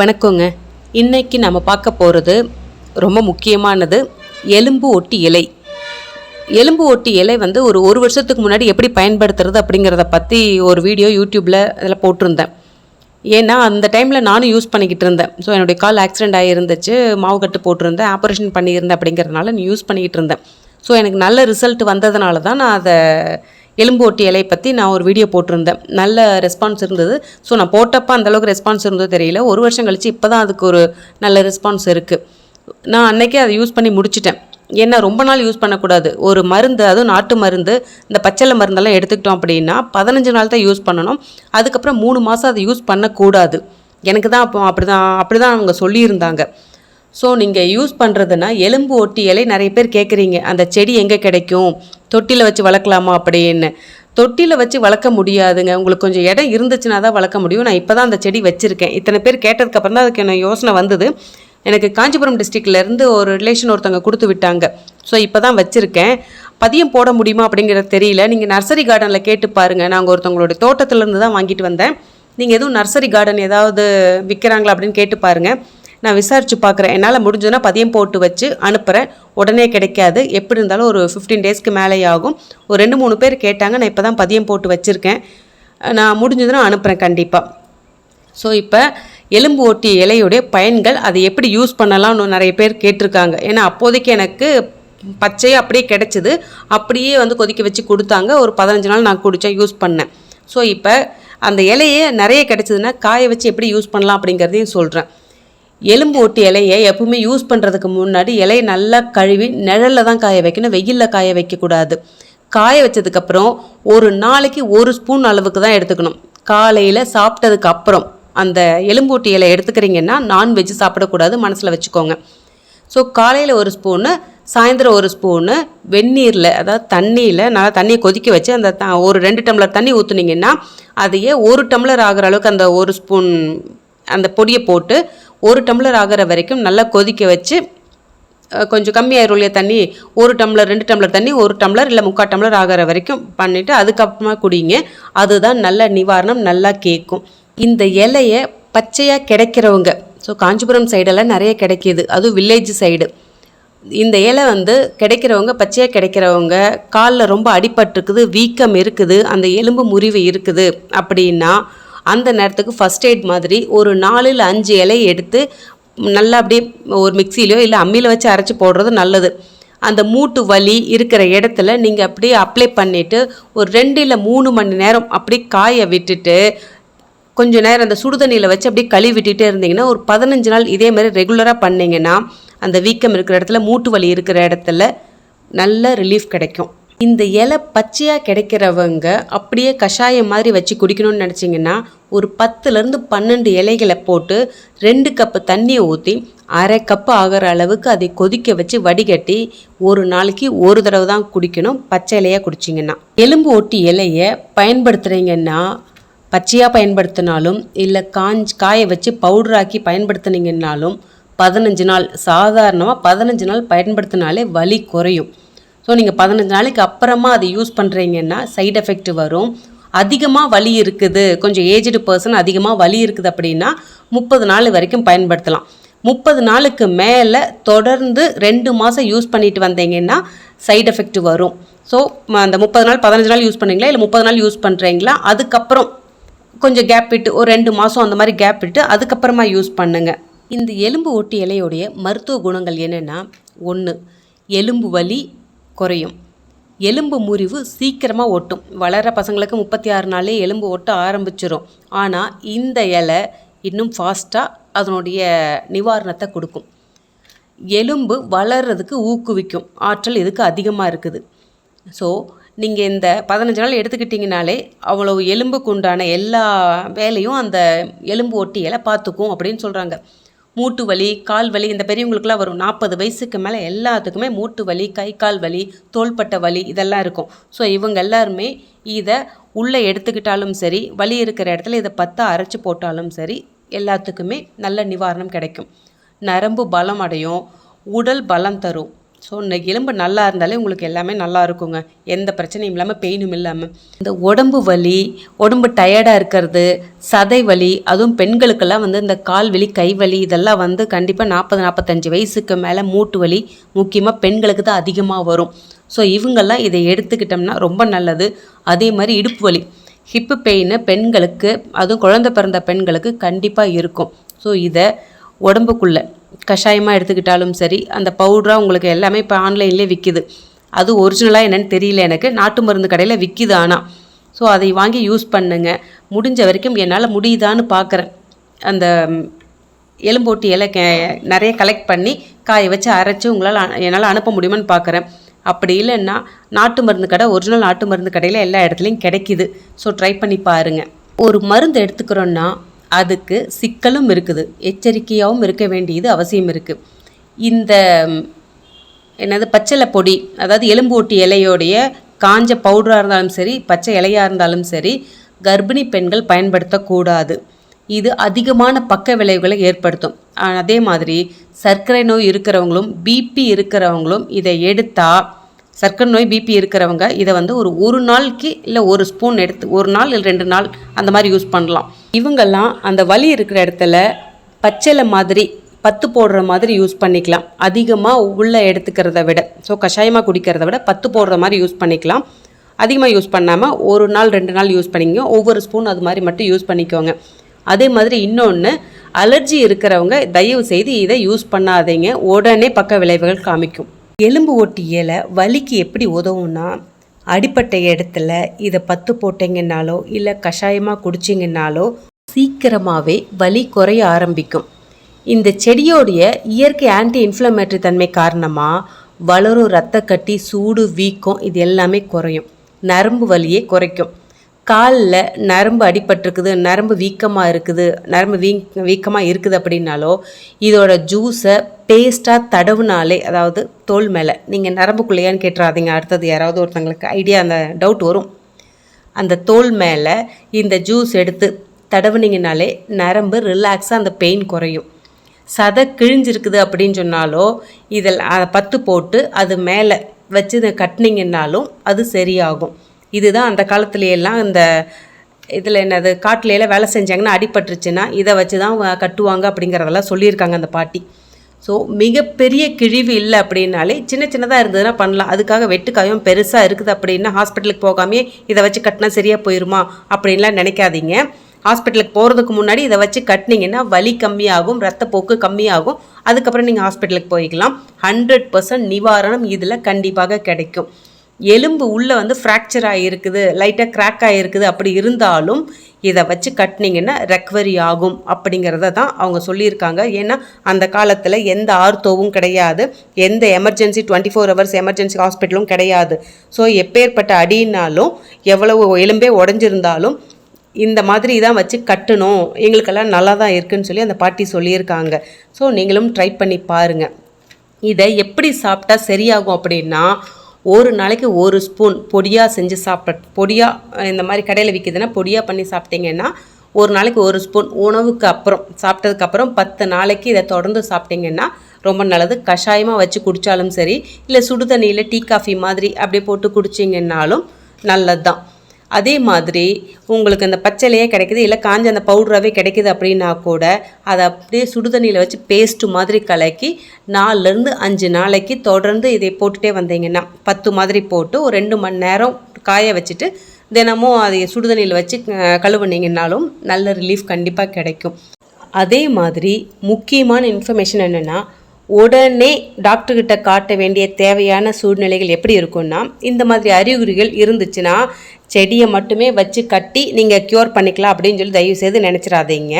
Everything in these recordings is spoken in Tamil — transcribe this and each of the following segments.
வணக்கங்க. இன்னைக்கு நம்ம பார்க்க போகிறது ரொம்ப முக்கியமானது எலும்பு ஒட்டி இலை. எலும்பு ஒட்டி இலை வந்து ஒரு ஒரு வருஷத்துக்கு முன்னாடி எப்படி பயன்படுத்துறது அப்படிங்கிறத பற்றி ஒரு வீடியோ யூடியூப்பில் அதில் போட்டிருந்தேன். ஏன்னா அந்த டைமில் நானும் யூஸ் பண்ணிக்கிட்டு இருந்தேன். ஸோ என்னுடைய கால் ஆக்சிடென்ட் ஆகியிருந்துச்சு மாவு கட்டு போட்டிருந்தேன் ஆப்ரேஷன் பண்ணியிருந்தேன் அப்படிங்கிறதுனால நான் யூஸ் பண்ணிக்கிட்டு இருந்தேன். ஸோ எனக்கு நல்ல ரிசல்ட் வந்ததுனால தான் நான் அதை எலும்பு ஒட்டி இலையை பற்றி நான் ஒரு வீடியோ போட்டிருந்தேன். நல்ல ரெஸ்பான்ஸ் இருந்தது. ஸோ நான் போட்டப்போ அந்தளவுக்கு ரெஸ்பான்ஸ் இருந்ததோ தெரியல. ஒரு வருஷம் கழிச்சு இப்போ தான் அதுக்கு ஒரு நல்ல ரெஸ்பான்ஸ் இருக்குது நான் அன்றைக்கே அதை யூஸ் பண்ணி முடிச்சிட்டேன். ஏன்னா ரொம்ப நாள் யூஸ் பண்ணக்கூடாது. ஒரு மருந்து அதுவும் நாட்டு மருந்து இந்த பச்சளை மருந்தெல்லாம் எடுத்துக்கிட்டோம் அப்படின்னா பதினஞ்சு நாள் தான் யூஸ் பண்ணணும். அதுக்கப்புறம் மூணு மாதம் அதை யூஸ் பண்ணக்கூடாது. எனக்கு தான் அப்போ அப்படி தான் அப்படி தான் அவங்க சொல்லியிருந்தாங்க. ஸோ நீங்கள் யூஸ் பண்ணுறதுனா எலும்பு ஒட்டி இலை நிறைய பேர் கேட்குறீங்க அந்த செடி எங்கே கிடைக்கும்? தொட்டியில் வச்சு வளர்க்கலாமா அப்படின்னு. தொட்டியில் வச்சு வளர்க்க முடியாதுங்க. உங்களுக்கு கொஞ்சம் இடம் இருந்துச்சுன்னா தான் வளர்க்க முடியும். நான் இப்போ தான் அந்த செடி வச்சுருக்கேன். இத்தனை பேர் கேட்டதுக்கப்புறம் தான் அதுக்கு எனக்கு யோசனை வந்தது. எனக்கு காஞ்சிபுரம் டிஸ்ட்ரிக்ட்லேருந்து ஒரு ரிலேஷன் ஒருத்தவங்க கொடுத்து விட்டாங்க. ஸோ இப்போ தான் வச்சுருக்கேன். பதியம் போட முடியுமா அப்படிங்கிறது தெரியல. நீங்கள் நர்சரி கார்டனில் கேட்டு பாருங்கள் நாங்கள் ஒருத்தவங்களுடைய தோட்டத்துலேருந்து தான் வாங்கிட்டு வந்தேன். நீங்கள் எதுவும் நர்சரி கார்டன் ஏதாவது விற்கிறாங்களா அப்படின்னு கேட்டு பாருங்கள் நான் விசாரித்து பார்க்குறேன். என்னால் முடிஞ்சதுன்னா பதியம் போட்டு வச்சு அனுப்புகிறேன் உடனே கிடைக்காது. எப்படி இருந்தாலும் ஒரு ஃபிஃப்டீன் டேஸ்க்கு மேலே ஆகும். ஒரு ரெண்டு மூணு பேர் கேட்டாங்க. நான் இப்போ தான் பதியம் போட்டு வச்சுருக்கேன். நான் முடிஞ்சதுன்னா அனுப்புகிறேன் கண்டிப்பாக ஸோ இப்போ எலும்பு ஒட்டி இலையுடைய பயன்கள் அதை எப்படி யூஸ் பண்ணலாம்னு நிறைய பேர் கேட்டிருக்காங்க. ஏன்னா அப்போதைக்கு எனக்கு பச்சையாக அப்படியே கிடச்சிது. அப்படியே வந்து கொதிக்க வச்சு கொடுத்தாங்க. ஒரு பதினஞ்சு நாள் நான் குடித்தேன் யூஸ் பண்ணேன். ஸோ இப்போ அந்த இலையே நிறைய கிடச்சிதுன்னா காய வச்சு எப்படி யூஸ் பண்ணலாம் அப்படிங்கிறதையும் சொல்கிறேன் எலும்பு ஒட்டி இலையை எப்பவுமே யூஸ் பண்ணுறதுக்கு முன்னாடி இலையை நல்லா கழுவி நிழலில் தான் காய வைக்கணும். வெயிலில் காய வைக்கக்கூடாது. காய வச்சதுக்கப்புறம் ஒரு நாளைக்கு ஒரு ஸ்பூன் அளவுக்கு தான் எடுத்துக்கணும். காலையில் சாப்பிட்டதுக்கு அப்புறம் அந்த எலும்பூட்டி இலை எடுத்துக்கிறீங்கன்னா நான்வெஜ் சாப்பிடக்கூடாது. மனசில் வச்சுக்கோங்க. ஸோ காலையில் ஒரு ஸ்பூனு சாயந்தரம் ஒரு ஸ்பூனு வெந்நீரில் அதாவது தண்ணியில் நல்லா தண்ணியை கொதிக்க வச்சு அந்த த ஒரு ரெண்டு டம்ளர் தண்ணி ஊற்றுனீங்கன்னா அதையே ஒரு டம்ளர் ஆகிற அளவுக்கு அந்த ஒரு ஸ்பூன் அந்த பொடியை போட்டு ஒரு டம்ளர் ஆகிற வரைக்கும் நல்லா கொதிக்க வச்சு கொஞ்சம் கம்மியாயிரும் இல்லையா தண்ணி ஒரு டம்ளர் ரெண்டு டம்ளர் தண்ணி ஒரு டம்ளர் இல்லை முக்கால் டம்ளர் ஆகிற வரைக்கும் பண்ணிவிட்டு அதுக்கப்புறமா குடிங்க. அதுதான் நல்ல நிவாரணம் நல்லா கேட்கும். இந்த இலையை பச்சையாக கிடைக்கிறவங்க ஸோ காஞ்சிபுரம் சைடெல்லாம் நிறைய கிடைக்கிது அதுவும் வில்லேஜ் சைடு இந்த இலை வந்து கிடைக்கிறவங்க பச்சையாக கிடைக்கிறவங்க காலில் ரொம்ப அடிபட்டுருக்குது வீக்கம் இருக்குது அந்த எலும்பு முறிவு இருக்குது அப்படின்னா அந்த நேரத்துக்கு ஃபஸ்ட் எய்ட் மாதிரி ஒரு நாலு இல்லை அஞ்சு இலையை எடுத்து நல்லா அப்படியே ஒரு மிக்சிலையோ இல்லை அம்மியில் வச்சு அரைச்சி போடுறது நல்லது. அந்த மூட்டு வலி இருக்கிற இடத்துல நீங்கள் அப்படியே அப்ளை பண்ணிவிட்டு ஒரு ரெண்டு இல்லை மூணு மணி நேரம் அப்படியே காய விட்டுட்டு கொஞ்சம் நேரம் அந்த சுடுதண்ணியில் வச்சு அப்படியே கழுவி விட்டுட்டே இருந்தீங்கன்னா ஒரு பதினஞ்சு நாள் இதே மாதிரி ரெகுலராக பண்ணிங்கன்னா அந்த வீக்கம் இருக்கிற இடத்துல மூட்டு வலி இருக்கிற இடத்துல நல்ல ரிலீஃப் கிடைக்கும். இந்த இலை பச்சையாக கிடைக்கிறவங்க அப்படியே கஷாயம் மாதிரி வச்சு குடிக்கணும்னு நினச்சிங்கன்னா ஒரு பத்துலேருந்து பன்னெண்டு இலைகளை போட்டு ரெண்டு கப்பு தண்ணியை ஊற்றி அரை கப்பு ஆகிற அளவுக்கு அதை கொதிக்க வச்சு வடிகட்டி ஒரு நாளைக்கு ஒரு தடவை தான் குடிக்கணும் பச்சை இலையாக குடிச்சிங்கன்னா. எலும்பு ஒட்டி இலையை பயன்படுத்துகிறீங்கன்னா பச்சையாக பயன்படுத்தினாலும் இல்லை காஞ்ச் காய வச்சு பவுடராக்கி பயன்படுத்துனீங்கன்னாலும் பதினஞ்சு நாள் சாதாரணமாக பதினஞ்சு நாள் பயன்படுத்தினாலே வலி குறையும். ஸோ நீங்கள் பதினஞ்சு நாளைக்கு அப்புறமா அதை யூஸ் பண்ணுறீங்கன்னா சைடு எஃபெக்ட் வரும். அதிகமாக வலி இருக்குது. கொஞ்சம் ஏஜ்டு பர்சன் அதிகமாக வலி இருக்குது அப்படின்னா முப்பது நாள் வரைக்கும் பயன்படுத்தலாம். முப்பது நாளுக்கு மேலே தொடர்ந்து ரெண்டு மாதம் யூஸ் பண்ணிட்டு வந்தீங்கன்னா சைடு எஃபெக்ட் வரும். ஸோ அந்த முப்பது நாள் பதினஞ்சு நாள் யூஸ் பண்ணீங்களா? இல்லை முப்பது நாள் யூஸ் பண்ணுறீங்களா அதுக்கப்புறம் கொஞ்சம் கேப் விட்டு ஒரு ரெண்டு மாதம் அந்த மாதிரி கேப் விட்டு அதுக்கப்புறமா யூஸ் பண்ணுங்கள் இந்த எலும்பு ஒட்டி இலையுடைய மருத்துவ குணங்கள் என்னென்னா ஒன்று எலும்பு வலி குறையும். எலும்பு முறிவு சீக்கிரமாக ஒட்டும். வளர பசங்களுக்கு முப்பத்தி ஆறு நாளே எலும்பு ஒட்ட ஆரம்பிச்சிடும் ஆனால் இந்த இலை இன்னும் ஃபாஸ்ட்டாக அதனுடைய நிவாரணத்தை கொடுக்கும். எலும்பு வளர்றதுக்கு ஊக்குவிக்கும். ஆற்றல் இதுக்கு அதிகமாக இருக்குது? ஸோ நீங்கள் இந்த பதினஞ்சு நாள் எடுத்துக்கிட்டிங்கனாலே அவ்வளோ எலும்புக்கு உண்டான எல்லா வேலையும் அந்த எலும்பு ஒட்டி இலை பார்த்துக்கும் அப்படின்னு சொல்கிறாங்க மூட்டு வலி கால் வலி இந்த பெரியவங்களுக்குலாம் வரும். நாற்பது வயசுக்கு மேலே எல்லாத்துக்குமே மூட்டு வலி கை கால் வலி தோள்பட்டை வலி இதெல்லாம் இருக்கும். ஸோ இவங்க எல்லாருமே இதை உள்ளே எடுத்துக்கிட்டாலும் சரி வலி இருக்கிற இடத்துல இதை பத்தா அரைச்சி போட்டாலும் சரி எல்லாத்துக்குமே நல்ல நிவாரணம் கிடைக்கும். நரம்பு பலம் அடையும் உடல் பலம் தரும். ஸோ இந்த எலும்பு நல்லா இருந்தாலே உங்களுக்கு எல்லாமே நல்லா இருக்குங்க. எந்த பிரச்சனையும் இல்லாமல் பெயினும் இல்லாமல் இந்த உடம்பு வலி உடம்பு டயர்டாக இருக்கிறது சதை வலி அதுவும் பெண்களுக்கெல்லாம் வந்து இந்த கால் வலி கை வலி இதெல்லாம் வந்து கண்டிப்பாக நாற்பது நாற்பத்தஞ்சு வயசுக்கு மேலே மூட்டு வலி முக்கியமாக பெண்களுக்கு தான் அதிகமாக வரும். ஸோ இவங்கெல்லாம் இதை எடுத்துக்கிட்டோம்னா ரொம்ப நல்லது. அதே மாதிரி இடுப்பு வலி. ஹிப்பு பெயின் பெண்களுக்கு அதுவும் குழந்தை பிறந்த பெண்களுக்கு கண்டிப்பாக இருக்கும். ஸோ இதை உடம்புக்குள்ளே கஷாயமாக எடுத்துக்கிட்டாலும் சரி அந்த பவுடராக உங்களுக்கு எல்லாமே இப்போ ஆன்லைன்லேயே விற்கிது அது ஒரிஜினலாக என்னென்னு தெரியல எனக்கு. நாட்டு மருந்து கடையில் விற்கிது ஆனால் ஸோ அதை வாங்கி யூஸ் பண்ணுங்க. முடிஞ்ச வரைக்கும் என்னால் முடியுதான்னு பார்க்குறேன் அந்த எலும்போட்டி இலை கே நிறைய கலெக்ட் பண்ணி காய வச்சு அரைச்சி உங்களால் என்னால் அனுப்ப முடியுமான்னு பார்க்குறேன் அப்படி இல்லைன்னா நாட்டு மருந்து கடை ஒரிஜினல் நாட்டு மருந்து கடையில் எல்லா இடத்துலையும் கிடைக்கிது. ஸோ ட்ரை பண்ணி பாருங்கள் ஒரு மருந்து எடுத்துக்கிறோன்னா அதுக்கு சிக்கலும் இருக்குது. எச்சரிக்கையாகவும் இருக்க வேண்டியது அவசியம் இருக்குது இந்த என்னது பச்சளை பொடி அதாவது எலும்பு ஊட்டி இலையோடைய காஞ்ச பவுடராக இருந்தாலும் சரி பச்சை இலையாக இருந்தாலும் சரி கர்ப்பிணி பெண்கள் பயன்படுத்தக்கூடாது. இது அதிகமான பக்க விளைவுகளை ஏற்படுத்தும். அதே மாதிரி சர்க்கரை நோய் இருக்கிறவங்களும் பிபி இருக்கிறவங்களும் இதை எடுத்தால் சர்க்கரை நோய் பிபி இருக்கிறவங்க இதை வந்து ஒரு ஒரு நாளைக்கு இல்லை ஒரு ஸ்பூன் எடுத்து ஒரு நாள் இல்லை ரெண்டு நாள் அந்த மாதிரி யூஸ் பண்ணலாம். இவங்கெல்லாம் அந்த வலி இருக்கிற இடத்துல பச்சளை மாதிரி பத்து போடுற மாதிரி யூஸ் பண்ணிக்கலாம். அதிகமாக உள்ளே எடுத்துக்கிறத விட ஸோ கஷாயமாக குடிக்கிறத விட பத்து போடுற மாதிரி யூஸ் பண்ணிக்கலாம். அதிகமாக யூஸ் பண்ணாமல் ஒரு நாள் ரெண்டு நாள் யூஸ் பண்ணிக்கோங்க. ஒவ்வொரு ஸ்பூன் அது மாதிரி மட்டும் யூஸ் பண்ணிக்கோங்க. அதே மாதிரி இன்னொன்று அலர்ஜி இருக்கிறவங்க தயவு செய்து இதை யூஸ் பண்ணாதீங்க. உடனே பக்க விளைவுகள் காமிக்கும். எலும்பு ஒட்டி இலை வலிக்கு எப்படி உதவும்னா அடிப்பட்ட இடத்துல இதை பத்து போட்டீங்கன்னாலோ இல்லை கஷாயமாக குடிச்சிங்கன்னாலோ சீக்கிரமாகவே வலி குறைய ஆரம்பிக்கும். இந்த செடியோடைய இயற்கை ஆன்டி இன்ஃப்ளமேட்டரி தன்மை காரணமாக வளரும் ரத்த கட்டி சூடு வீக்கம் இது எல்லாமே குறையும். நரம்பு வலியை குறைக்கும். காலில் நரம்பு அடிபட்டிருக்குது நரம்பு வீக்கமாக இருக்குது நரம்பு வீக் வீக்கமாக இருக்குது அப்படின்னாலோ இதோட ஜூஸை பேஸ்ட்டாக தடவுனாலே அதாவது தோல் மேலே நீங்கள் நரம்புக்குள்ளையான்னு கேட்டுறாதீங்க அடுத்தது யாராவது ஒருத்தங்களுக்கு ஐடியா அந்த டவுட் வரும். அந்த தோல் மேலே இந்த ஜூஸ் எடுத்து தடவுனீங்கனாலே நரம்பு ரிலாக்ஸாக அந்த பெயின் குறையும். சதை கிழிஞ்சிருக்குது அப்படின்னு சொன்னாலோ இதில் பத்து போட்டு அது மேலே வச்சு இதை கட்டினீங்கன்னாலும் அது சரியாகும். இதுதான் அந்த காலத்துலேயெல்லாம் இந்த இதில் என்னது காட்டிலையெல்லாம் எல்லாம் வேலை செஞ்சாங்கன்னா அடிபட்டுருச்சுன்னா இதை வச்சு தான் கட்டுவாங்க அப்படிங்கிறதெல்லாம் சொல்லியிருக்காங்க அந்த பாட்டி. ஸோ மிகப்பெரிய கிழிவு இல்லை அப்படின்னாலே சின்ன சின்னதாக இருந்ததுன்னா பண்ணலாம். அதுக்காக வெட்டுக்காயம் பெருசாக இருக்குது அப்படின்னா ஹாஸ்பிட்டலுக்கு போகாமே இதை வச்சு கட்டினா சரியாக போயிருமா அப்படின்லாம் நினைக்காதீங்க. ஹாஸ்பிட்டலுக்கு போகிறதுக்கு முன்னாடி இதை வச்சு கட்டினீங்கன்னா வலி கம்மியாகும் ரத்தப்போக்கு கம்மியாகும். அதுக்கப்புறம் நீங்கள் ஹாஸ்பிட்டலுக்கு போய்க்கலாம். ஹண்ட்ரட் பர்சன்ட் நிவாரணம் இதில் கண்டிப்பாக கிடைக்கும். எலும்பு உள்ளே வந்து ஃப்ராக்சர் ஆகிருக்குது லைட்டாக கிராக் ஆகிருக்குது அப்படி இருந்தாலும் இதை வச்சு கட்டினீங்கன்னா ரெக்கவரி ஆகும் அப்படிங்கிறத தான் அவங்க சொல்லியிருக்காங்க. ஏன்னா அந்த காலத்தில் எந்த ஆர்த்தோவும் கிடையாது எந்த emergency twenty four hours emergency ஹாஸ்பிட்டலும் கிடையாது. ஸோ எப்பேற்பட்ட அடினாலும் எவ்வளவு எலும்பே உடஞ்சிருந்தாலும் இந்த மாதிரி தான் வச்சு கட்டணும். எங்களுக்கெல்லாம் நல்லா தான் இருக்குன்னு சொல்லி அந்த பாட்டி சொல்லியிருக்காங்க. ஸோ நீங்களும் ட்ரை பண்ணி பாருங்கள் இதை எப்படி சாப்பிட்டா சரியாகும் அப்படின்னா ஒரு நாளைக்கு ஒரு ஸ்பூன் பொடியாக செஞ்சு சாப்பிட பொடியாக இந்த மாதிரி கடையில் விற்கிதுன்னா பொடியாக பண்ணி சாப்பிட்டீங்கன்னா ஒரு நாளைக்கு ஒரு ஸ்பூன் உணவுக்கு அப்புறம் சாப்பிட்டதுக்கப்புறம் பத்து நாளைக்கு இதை தொடர்ந்து சாப்பிட்டீங்கன்னா ரொம்ப நல்லது. கஷாயமாக வச்சு குடித்தாலும் சரி இல்லை சுடு தண்ணியில் டீ காஃபி மாதிரி அப்படியே போட்டு குடிச்சிங்கன்னாலும் நல்லது தான் அதே மாதிரி உங்களுக்கு அந்த பச்சலையே கிடைக்குது இல்லை காஞ்ச அந்த பவுடராகவே கிடைக்குது அப்படின்னா கூட அதை அப்படியே சுடுதண்ணியில் வச்சு பேஸ்ட்டு மாதிரி கலக்கி நாலுலேருந்து அஞ்சு நாளைக்கு தொடர்ந்து இதை போட்டுகிட்டே வந்தீங்கன்னா பத்து மாதிரி போட்டு ஒரு ரெண்டு மணி நேரம் காய வச்சுட்டு தினமும் அதை சுடுதண்ணியில் வச்சு கழுவுனீங்கன்னாலும் நல்ல ரிலீஃப் கண்டிப்பாக கிடைக்கும். அதே மாதிரி முக்கியமான இன்ஃபர்மேஷன் என்னென்னா உடனே டாக்டர்கிட்ட காட்ட வேண்டிய தேவையான சூழ்நிலைகள் எப்படி இருக்கும்னா இந்த மாதிரி அறிகுறிகள் இருந்துச்சுன்னா செடியை மட்டுமே வச்சு கட்டி நீங்கள் க்யூர் பண்ணிக்கலாம் அப்படின்னு சொல்லி தயவு செய்து நினச்சிடாதீங்க.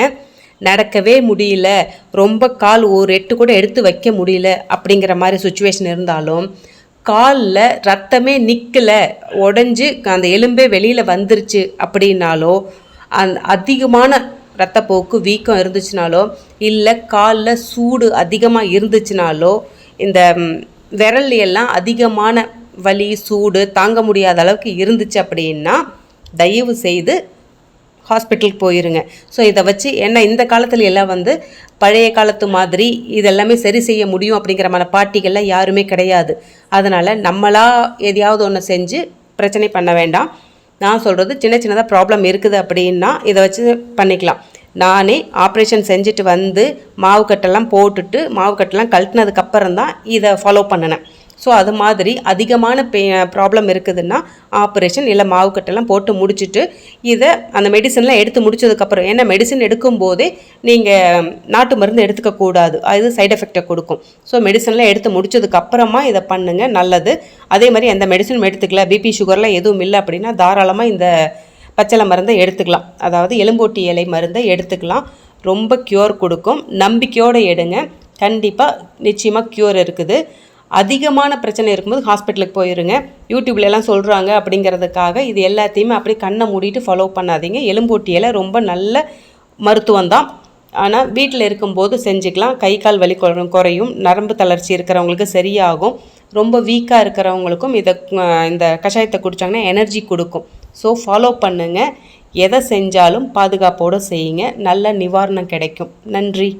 நடக்கவே முடியல. ரொம்ப கால் ஒரு எட்டு கூட எடுத்து வைக்க முடியல அப்படிங்கிற மாதிரி சுச்சுவேஷன் இருந்தாலும் காலில் ரத்தமே நிற்கலை உடஞ்சி அந்த எலும்பே வெளியில் வந்துருச்சு அப்படின்னாலோ அந் அதிகமான ரத்தப்போக்கு வீக்கம் இருந்துச்சுனாலோ இல்லை காலில் சூடு அதிகமாக இருந்துச்சுனாலோ இந்த விரல் எல்லாம் அதிகமான வலி சூடு தாங்க முடியாத அளவுக்கு இருந்துச்சு அப்படின்னா தயவு செய்து ஹாஸ்பிட்டலுக்கு போயிருங்க. ஸோ இதை வச்சு என்ன இந்த காலத்துல எல்லாம் வந்து பழைய காலத்து மாதிரி இதெல்லாமே சரி செய்ய முடியும் அப்படிங்கிற மாதிரி பாட்டிகள்லாம் யாருமே கிடையாது. அதனால் நம்மளாக எதையாவது ஒன்று செஞ்சு பிரச்சனை பண்ண வேண்டாம். நான் சொல்கிறது சின்ன சின்னதாக ப்ராப்ளம் இருக்குது அப்படின்னா இதை வச்சு பண்ணிக்கலாம். நானே ஆப்ரேஷன் செஞ்சுட்டு வந்து மாவு கட்டெல்லாம் போட்டுட்டு மாவு கட்டெல்லாம் கழட்டினதுக்கப்புறம் தான் இதை ஃபாலோ பண்ணினேன். ஸோ அது மாதிரி அதிகமான பே ப்ராப்ளம் இருக்குதுன்னா ஆப்ரேஷன் இல்லை மாவுக்கட்டெல்லாம் போட்டு முடிச்சுட்டு இதை அந்த மெடிசன்லாம் எடுத்து முடிச்சதுக்கப்புறம் ஏன்னா மெடிசன் எடுக்கும்போதே நீங்கள் நாட்டு மருந்து எடுத்துக்கக்கூடாது அது சைட் எஃபெக்டை கொடுக்கும். ஸோ மெடிசன்லாம் எடுத்து முடிச்சதுக்கப்புறமா இதை பண்ணுங்கள் நல்லது. அதே மாதிரி எந்த மெடிசனும் எடுத்துக்கல பிபி சுகர்லாம் எதுவும் இல்லை அப்படின்னா தாராளமாக இந்த பச்சளை மருந்தை எடுத்துக்கலாம். அதாவது எலும்போட்டி இலை மருந்தை எடுத்துக்கலாம். ரொம்ப க்யூர் கொடுக்கும். நம்பிக்கையோடு எடுங்க. கண்டிப்பாக நிச்சயமாக க்யூர் இருக்குது. அதிகமான பிரச்சனை இருக்கும்போது ஹாஸ்பிட்டலுக்கு போயிருங்க. யூடியூப்ல எல்லாம் சொல்கிறாங்க அப்படிங்கிறதுக்காக இது எல்லாத்தையுமே அப்படியே கண்ணை மூடிட்டு ஃபாலோ பண்ணாதீங்க. எலும்போட்டி ரொம்ப நல்ல மருத்துவம் தான். ஆனால் வீட்டில் இருக்கும்போது செஞ்சுக்கலாம். கை கால் வலி குறையும். நரம்பு தளர்ச்சி இருக்கிறவங்களுக்கு சரியாகும். ரொம்ப வீக்காக இருக்கிறவங்களுக்கும் இதை இந்த கஷாயத்தை குடித்தாங்கன்னா எனர்ஜி கொடுக்கும். ஸோ ஃபாலோ பண்ணுங்கள் எதை செஞ்சாலும் பாதுகாப்போடு செய்யுங்க. நல்ல நிவாரணம் கிடைக்கும். நன்றி.